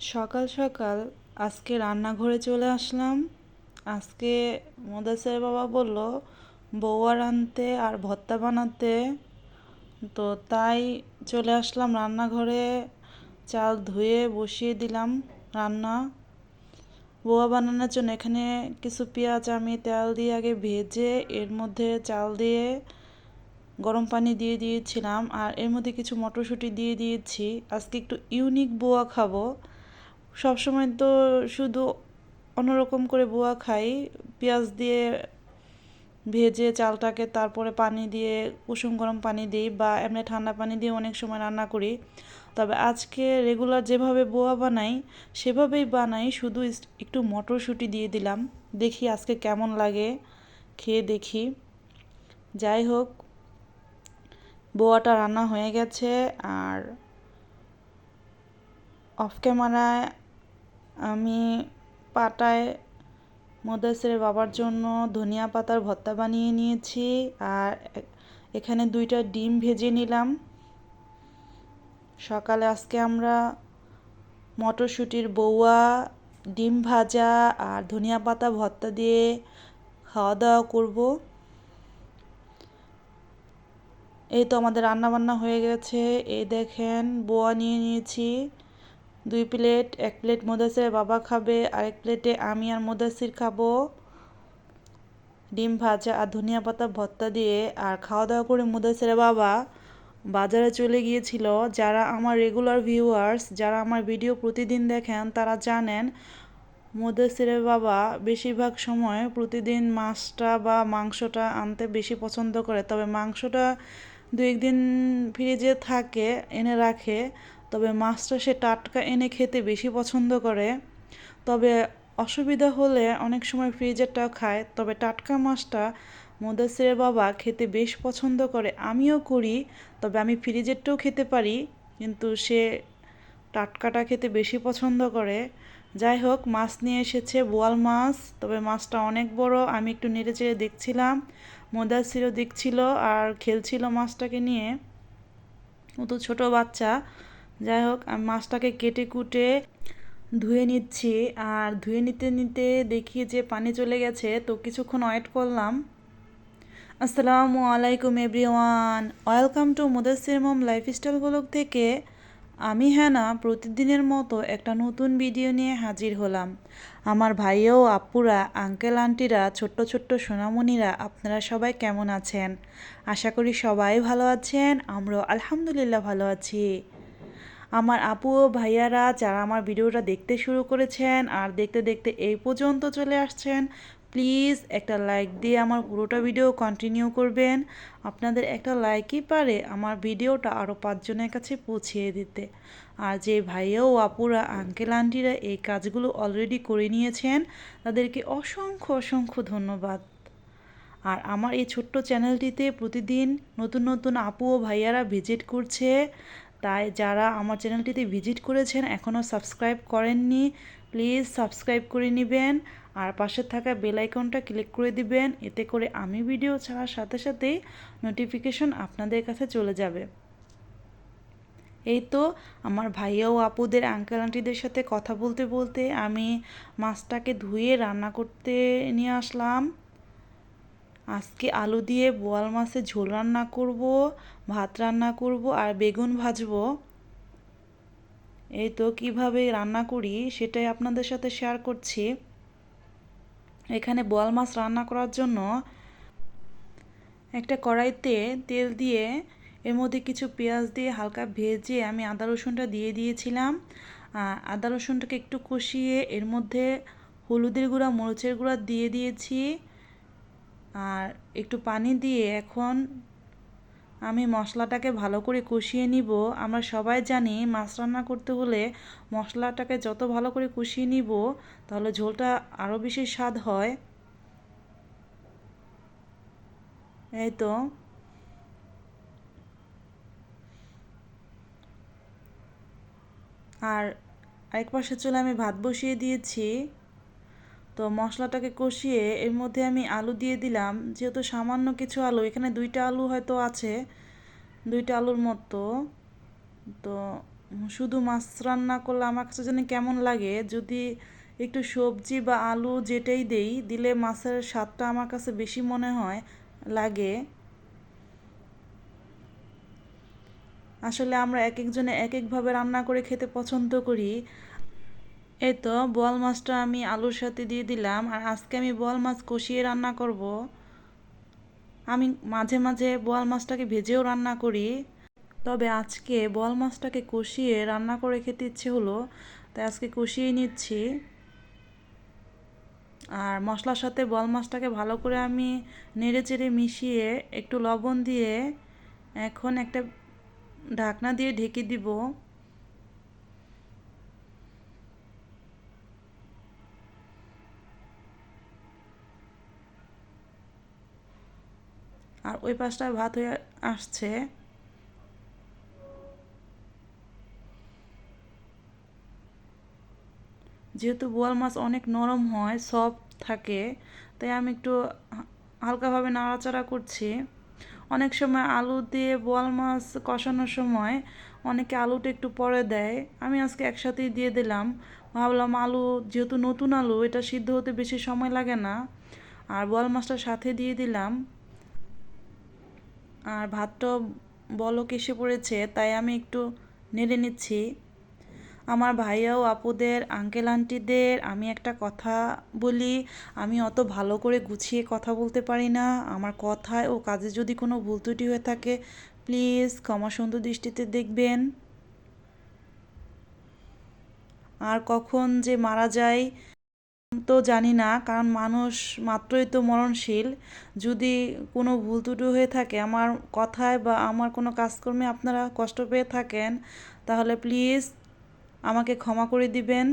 সকাল সকাল আজকে রান্নাঘরে চলে আসলাম। আজকে মোদাসের বাবা বলল বৌয়া রানতে আর ভর্তা বানাতে। তো তাই চলে আসলাম রান্নাঘরে। চাল ধুয়ে বসিয়ে দিলাম রান্না। বোয়া বানানোর জন্য এখানে কিছু পেঁয়াজ, আমি তেল দিয়ে আগে ভেজে, এর মধ্যে চাল দিয়ে গরম পানি দিয়ে দিয়েছিলাম, আর এর মধ্যে কিছু মটরশুঁটি দিয়ে দিয়েছি। আজকে একটু ইউনিক বোয়া খাব। সবসময় তো শুধু অন্যরকম করে বোয়া খাই। পেঁয়াজ দিয়ে ভেজে চালটাকে তারপরে পানি দিয়ে, কুসুম গরম পানি দিই বা এমনি ঠান্ডা পানি দিয়ে অনেক সময় রান্না করি। তবে আজকে রেগুলার যেভাবে বোয়া বানাই, সেভাবেই বানাই, শুধু একটু মটরশুঁটি দিয়ে দিলাম। দেখি আজকে কেমন লাগে, খেয়ে দেখি। যাই হোক বোয়াটা রান্না হয়ে গেছে আর অফ ক্যামেরায় আমি পাটায় মোদাসের বাবার জন্য ধনিয়া পাতার ভর্তা বানিয়ে নিয়েছি আর এখানে দুইটা ডিম ভেজে নিলাম। সকালে আজকে আমরা মটরশুঁটির বৌয়া, ডিম ভাজা আর ধনিয়া পাতা ভর্তা দিয়ে খাওয়া দাওয়া করব। এই তো আমাদের রান্না বান্না হয়ে গেছে। এই দেখেন, বোয়া নিয়ে নিয়েছি। দুই প্লেট, এক প্লেট মোদাসির বাবা খাবে, আরেক প্লেটে আমি আর মোদাসির খাব। ডিম ভাজা আর ধনিয়া পাতা ভর্তা দিয়ে আর খাওয়া দাওয়া করে মুদাসির বাবা বাজারে চলে গিয়েছিল। যারা আমার রেগুলার ভিউয়ার্স যারা আমার ভিডিও প্রতিদিন দেখেন, তারা জানেন মুদাসিরের বাবা বেশিরভাগ সময় প্রতিদিন মাছটা বা মাংসটা আনতে বেশি পছন্দ করে। তবে মাংসটা দু একদিন ফ্রিজে থাকে, এনে রাখে। তবে মাছটা সে টাটকা এনে খেতে বেশি পছন্দ করে। তবে অসুবিধা হলে অনেক সময় ফ্রিজেরটাও খায়। তবে টাটকা মাছটা মুদাসিরের বাবা খেতে বেশ পছন্দ করে। আমিও করি, তবে আমি ফ্রিজেরটাও খেতে পারি, কিন্তু সে টাটকাটা খেতে বেশি পছন্দ করে। যাই হোক, মাছ নিয়ে এসেছে বোয়াল মাছ, তবে মাছটা অনেক বড়, আমি একটু নেড়ে চেড়ে দেখছিলাম। মোদাসিরও দেখছিল আর খেলছিল মাছটাকে নিয়ে। ও তো ছোটো বাচ্চা যাই হোক, আমি মাছটাকে কেটে কুটে ধুয়ে নিচ্ছি। আর ধুয়ে নিতে নিতে দেখি যে পানি চলে গেছে, তো কিছুক্ষণ ওয়েট করলাম। আসসালামু আলাইকুম everyone, welcome to Mudasir mom lifestyle blog থেকে আমি হ্যানা প্রতিদিনের মতো একটা নতুন ভিডিও নিয়ে হাজির হলাম। আমার ভাইও, আপুরা, আঙ্কেল, আন্টিরা, ছোট্ট ছোট্ট সোনামণিরা, আপনারা সবাই কেমন আছেন? আশা করি সবাই ভালো আছেন, আমরাও আলহামদুলিল্লাহ ভালো আছি। আমার আপু ও ভাইয়ারা যারা আমার ভিডিওটা দেখতে শুরু করেছেন আর দেখতে দেখতে এই পর্যন্ত চলে আসছেন প্লিজ একটা লাইক দিয়ে আমার পুরোটা ভিডিও কন্টিনিউ করবেন। আপনাদের একটা লাইকই পারে আমার ভিডিওটা আরও পাঁচজনের কাছে পৌঁছিয়ে দিতে। আর যে ভাইয়া ও আপুরা আঙ্কেল আন্টিরা এই কাজগুলো অলরেডি করে নিয়েছেন, তাদেরকে অসংখ্য অসংখ্য ধন্যবাদ। আর আমার এই ছোট্ট চ্যানেলটিতে প্রতিদিন নতুন নতুন আপু ও ভাইয়ারা ভিজিট করছে। তাই যারা আমার চ্যানেলটিতে ভিজিট করেছেন, এখনও সাবস্ক্রাইব করেননি, প্লিজ সাবস্ক্রাইব করে নেবেন আর পাশে থাকা বেল আইকনটা ক্লিক করে দিবেন, এতে করে আমি ভিডিও ছাড়ার সাথে সাথেই নোটিফিকেশন আপনাদের কাছে চলে যাবে। এই তো আমার ভাইয়া ও আপুদের আঙ্কেল আন্টিদের সাথে কথা বলতে বলতে আমি মাছটাকে ধুয়ে রান্না করতে নিয়ে আসলাম। আজকে আলু দিয়ে বোয়াল মাছের ঝোল রান্না করব, ভাত রান্না করব আর বেগুন ভাজবো। এই তো কীভাবে রান্না করি সেটাই আপনাদের সাথে শেয়ার করছি। এখানে বোয়াল মাছ রান্না করার জন্য একটা কড়াইতে তেল দিয়ে, এর মধ্যে কিছু পেঁয়াজ দিয়ে হালকা ভেজে আমি আদা রসুনটা দিয়ে দিয়েছিলাম। আদা রসুনটাকে একটু কষিয়ে এর মধ্যে হলুদের গুঁড়া, মরিচের গুঁড়া দিয়ে দিয়েছি। আর একটু পানি দিয়ে এখন আমি মশলাটাকে ভালো করে কষিয়ে নিব। আমরা সবাই জানি মাছ রান্না করতে হলে মশলাটাকে যত ভালো করে কষিয়ে নিব, তাহলে ঝোলটা আরও বেশি স্বাদ হয়। এই তো। আর আরেক পাশে চলে আমি ভাত বসিয়ে দিয়েছি। তো মশলাটাকে কষিয়ে এর মধ্যে আমি আলু দিয়ে দিলাম। যেহেতু সামান্য কিছু আলু, এখানে দুইটা আলু হয়তো আছে, দুইটা আলুর মতো। তো শুধু মাছ রান্না করলে আমার কাছে যেন কেমন লাগে, যদি একটু সবজি বা আলু যেটাই দেই, দিলে মাছের স্বাদটা আমার কাছে বেশি মনে হয়, লাগে। আসলে আমরা এক একজনে এক একভাবে রান্না করে খেতে পছন্দ করি। এই তো বোয়াল মাছটা আমি আলুর সাথে দিয়ে দিলাম আর আজকে আমি বোয়াল মাছ কষিয়ে রান্না করব। আমি মাঝে মাঝে বোয়াল মাছটাকে ভেজেও রান্না করি। তবে আজকে বোয়াল মাছটাকে কষিয়ে রান্না করে খেতে ইচ্ছে হলো, তাই আজকে কষিয়ে নিচ্ছি। আর মশলার সাথে বোয়াল মাছটাকে ভালো করে আমি নেড়ে চেড়ে মিশিয়ে একটু লবণ দিয়ে এখন একটা ঢাকনা দিয়ে ঢেকে দিব। আর ওই পাশটায় ভাত হয়ে আসছে। যেহেতু বোয়াল মাছ অনেক নরম হয় সফট থাকে, তাই আমি একটু হালকাভাবে নাড়াচাড়া করছি। অনেক সময় আলু দিয়ে বোয়াল মাছ কষানোর সময় অনেকে আলুটা একটু পরে দেয়। আমি আজকে একসাথেই দিয়ে দিলাম। ভাবলাম আলু, যেহেতু নতুন আলু, এটা সিদ্ধ হতে বেশি সময় লাগে না। আর বোয়াল মাছটা সাথে দিয়ে দিলাম। আর ভাতটা বলক এসে পড়েছে, তাই আমি একটু নেড়ে নিচ্ছি। আমার ভাইয়া ও আপুদের আঙ্কেল আন্টিদের আমি একটা কথা বলি, আমি অত ভালো করে গুছিয়ে কথা বলতে পারি না। আমার কথায় ও কাজে যদি কোনো ভুল ত্রুটি হয়ে থাকে প্লিজ ক্ষমা সুন্দর দৃষ্টিতে দেখবেন। আর কখন যে মারা যায় তো জানি না, কারণ মানুষ মাত্রই তো মরণশীল। যদি কোনো ভুল ত্রুটি হয়ে থাকে, আমার কথায় বা আমার কোনো কাজকর্মে আপনারা কষ্ট পেয়ে থাকেন, তাহলে প্লিজ আমাকে ক্ষমা করে দিবেন।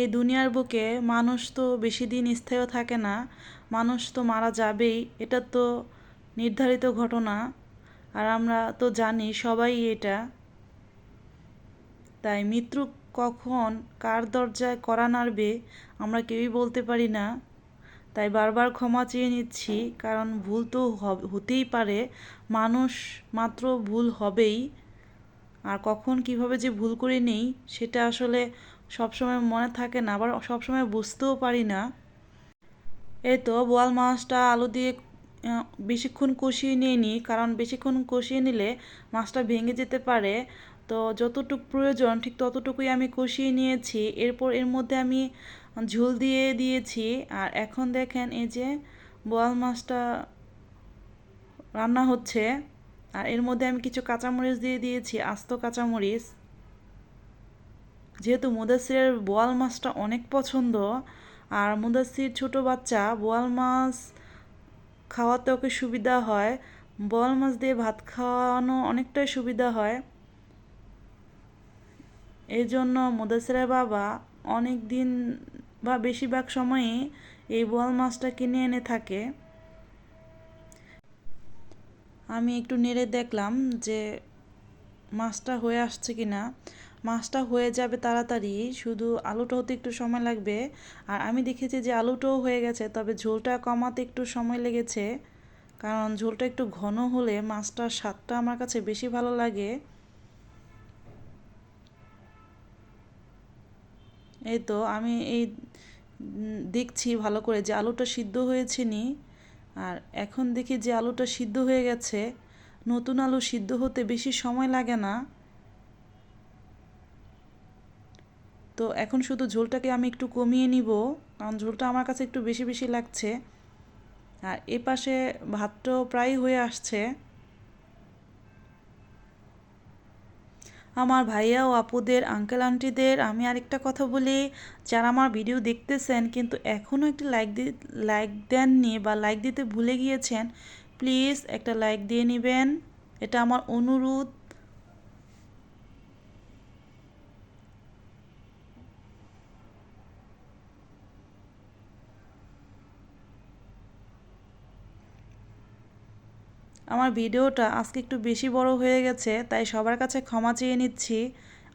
এই দুনিয়ার বুকে মানুষ তো বেশি দিন স্থায়ী থাকে না, মানুষ তো মারা যাবেই, এটা তো নির্ধারিত ঘটনা। আর আমরা তো জানি সবাই এটা। তাই মৃত্যু কখন কার দরজায় করা নাড়বে আমরা কেউই বলতে পারি না। তাই বারবার ক্ষমা চেয়ে নিচ্ছি, কারণ ভুল তো হতেই পারে। মানুষ মাত্র ভুল হবেই। আর কখন কীভাবে যে ভুল করে নেই, সেটা আসলে সবসময় মনে থাকে না, আবার সবসময় বুঝতেও পারি না। এই তো বোয়াল মাছটা আলু দিয়ে বেশিক্ষণ কষিয়ে নিয়ে নিই কারণ বেশিক্ষণ কষিয়ে নিলে মাছটা ভেঙে যেতে পারে। তো যতটুকু প্রয়োজন, ঠিক ততটুকুই আমি কষিয়ে নিয়েছি। এরপর এর মধ্যে আমি ঝোল দিয়ে দিয়েছি। আর এখন দেখেন এই যে বোয়াল মাছটা রান্না হচ্ছে। আর এর মধ্যে আমি কিছু কাঁচামরিচ দিয়ে দিয়েছি, আস্ত কাঁচামরিচ। যেহেতু মুদাসিরের বোয়াল মাছটা অনেক পছন্দ, আর মুদাসির ছোট বাচ্চা বোয়াল মাছ খাওয়াতে ওকে সুবিধা হয়। বোয়াল মাছ দিয়ে ভাত খাওয়ানো অনেকটাই সুবিধা হয়। এই জন্য মুদাসিরের বাবা অনেক দিন বা বেশিরভাগ সময়ই এই বোয়াল মাছটা কিনে এনে থাকে। আমি একটু নেড়ে দেখলাম যে মাছটা হয়ে আসছে কি না মাছটা হয়ে যাবে তাড়াতাড়ি, শুধু আলুটা হতে একটু সময় লাগবে। আর আমি দেখেছি যে আলুটাও হয়ে গেছে, তবে ঝোলটা কমাতে একটু সময় লেগেছে। কারণ ঝোলটা একটু ঘন হলে মাছটার স্বাদটা আমার কাছে বেশি ভালো লাগে। এই তো আমি এই দেখছি ভালো করে যে আলুটা সিদ্ধ হয়েছে নি। আর এখন দেখি যে আলুটা সিদ্ধ হয়ে গেছে। নতুন আলু সিদ্ধ হতে বেশি সময় লাগে না। তো এখন শুধু ঝোলটাকে আমি একটু কমিয়ে নিব, কারণ ঝোলটা আমার কাছে একটু বেশি বেশি লাগছে। আর এ পাশে ভাতটাও প্রায় হয়ে আসছে। আমার ভাইয়া ও আপুদের আঙ্কেল আন্টিদের আমি আরেকটা কথা বলি, যারা আমার ভিডিও দেখতেছেন কিন্তু এখনও একটি লাইক দি লাইক দেননি বা লাইক দিতে ভুলে গিয়েছেন প্লিজ একটা লাইক দিয়ে নেবেন। এটা আমার অনুরোধ। আমার ভিডিওটা আজকে একটু বেশি বড় হয়ে গেছে, তাই সবার কাছে ক্ষমা চেয়ে নিচ্ছি।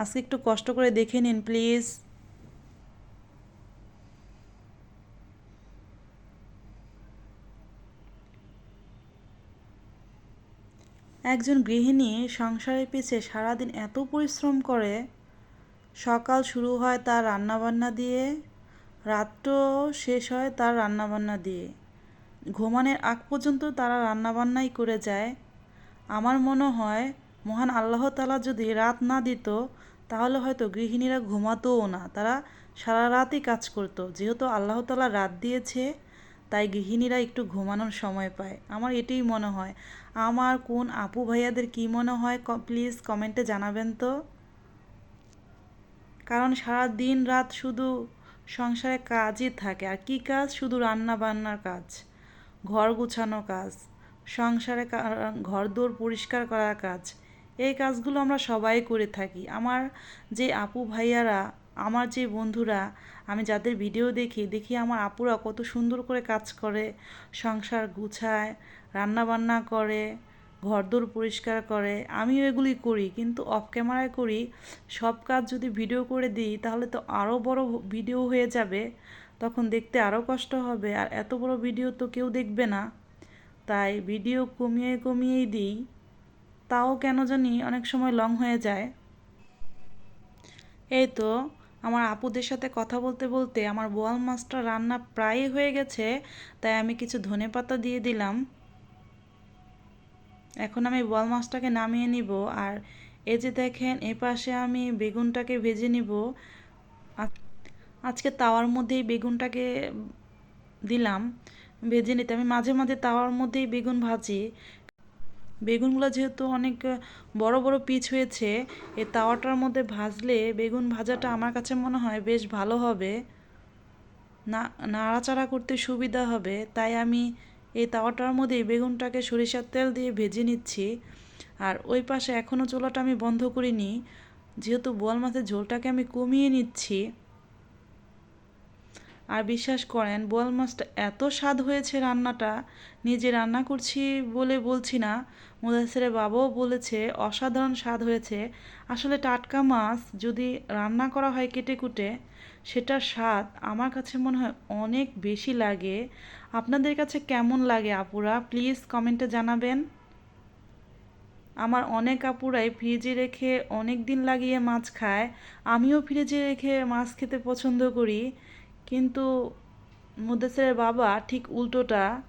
আজকে একটু কষ্ট করে দেখে নিন, প্লিজ। একজন গৃহিণী সংসারের পিছে সারাদিন এত পরিশ্রম করে, সকাল শুরু হয় তার রান্নাবান্না দিয়ে, রাত্র শেষ হয় তার রান্নাবান্না দিয়ে। ঘুমানোর আগ পর্যন্ত তারা রান্নাবান্নাই করে যায়। আমার মনে হয়, মহান আল্লাহ তালা যদি রাত না দিত, তাহলে হয়তো গৃহিণীরা ঘুমাতোও না। তারা সারা রাতই কাজ করতো। যেহেতু আল্লাহ তালা রাত দিয়েছে, তাই গৃহিণীরা একটু ঘুমানোর সময় পায়। আমার এটাই মনে হয়। আমার কোন আপু ভাইয়াদের কি মনে হয়? প্লিজ কমেন্টে জানাবেন তো। কারণ সারা দিন রাত শুধু সংসারে কাজই থাকে। আর কি কাজ? শুধু রান্না বান্নার কাজ। ঘর গুছানো কাজ, সংসারে ঘর দোর পরিষ্কার করার কাজ, এই কাজগুলো আমরা সবাই করে থাকি। আমার যে আপু ভাইয়ারা, আমার যে বন্ধুরা, আমি যাদের ভিডিও দেখি দেখি আমার আপুরা কত সুন্দর করে কাজ করে, সংসার গুছায় রান্না বান্না করে, ঘরদোর পরিষ্কার করে, আমিও এগুলি করি। কিন্তু অফ ক্যামেরায় করি, সব কাজ যদি ভিডিও করে দিই, তাহলে তো আরও বড় ভিডিও হয়ে যাবে। তখন দেখতে আরও কষ্ট হবে। আর এত বড় ভিডিও তো কেউ দেখবে না। তাই ভিডিও কমিয়ে কমিয়েই দিই। তাও কেন জানি অনেক সময় লং হয়ে যায়। এই তো, আমার আপুদের সাথে কথা বলতে বলতে আমার বোয়াল মাছটা রান্না প্রায় হয়ে গেছে, তাই আমি কিছু ধনে পাতা দিয়ে দিলাম। এখন আমি বোয়াল মাছটাকে নামিয়ে নিব। আর এই যে দেখেন এ পাশে আমি বেগুনটাকে ভেজে নিব। আজকে তাওয়ার মধ্যেই বেগুনটাকে দিলাম, ভেজে নিতে। আমি মাঝে মাঝে তাওয়ার মধ্যেই বেগুন ভাজি। বেগুনগুলো যেহেতু অনেক বড় বড় পিচ হয়েছে এই তাওয়াটার মধ্যে ভাজলে বেগুন ভাজাটা আমার কাছে মনে হয় বেশ ভালো হবে। না, নাড়াচাড়া করতে সুবিধা হবে, তাই আমি এই তাওয়াটার মধ্যেই বেগুনটাকে সরিষার তেল দিয়ে ভেজে নিচ্ছি। আর ওই পাশে এখনও চুলাটা আমি বন্ধ করিনি, যেহেতু বোয়াল মাছের ঝোলটাকে আমি কমিয়ে নিচ্ছি। আর বিশ্বাস করেন, বোয়াল মাছটা এত স্বাদ হয়েছে রান্নাটা, নিজে রান্না করছি বলে বলছি না। মুদাসেরের বাবাও বলেছে, অসাধারণ স্বাদ হয়েছে। আসলে টাটকা মাছ যদি রান্না করা হয় কেটে কুটে সেটার স্বাদ আমার কাছে মনে হয় অনেক বেশি লাগে। আপনাদের কাছে কেমন লাগে আপুরা? প্লিজ কমেন্টে জানাবেন। আমার অনেক আপুরাই ফ্রিজে রেখে অনেক দিন লাগিয়ে মাছ খায়। আমিও ফ্রিজে রেখে মাছ খেতে পছন্দ করি। কিন্তু মুদাসেরের বাবা ঠিক উল্টোটা।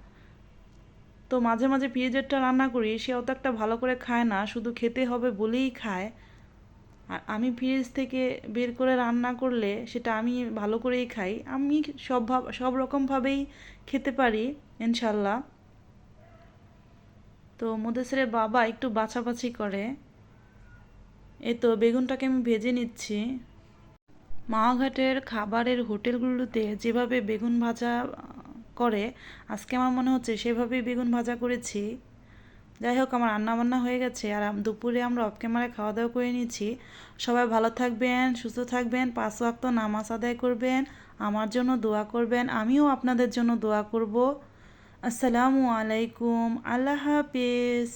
তো মাঝে মাঝে ফ্রিজেরটা রান্না করি সে অত একটা ভালো করে খায় না, শুধু খেতে হবে বলেই খায়। আর আমি ফ্রিজ থেকে বের করে রান্না করলে সেটা আমি ভালো করেই খাই। আমি সব সব রকমভাবেই খেতে পারি, ইনশাল্লাহ। তো মুদেসেরের বাবা একটু বাছাবাছি করে। এ তো বেগুনটাকে আমি ভেজে নিচ্ছি। মাওঘাটের খাবারের হোটেলগুলোতে যেভাবে বেগুন ভাজা করে, আজকে আমার মনে হচ্ছে সেভাবেই বেগুন ভাজা করেছি। যাই হোক, আমার রান্নাবান্না হয়ে গেছে আর দুপুরে আমরা অফ ক্যামেরায় খাওয়া দাওয়া করে নিয়েছি। সবাই ভালো থাকবেন, সুস্থ থাকবেন, পাঁচ ওয়াক্ত নামাজ আদায় করবেন, আমার জন্য দোয়া করবেন, আমিও আপনাদের জন্য দোয়া করব। আসসালামু আলাইকুম, আল্লাহ হাফিজ।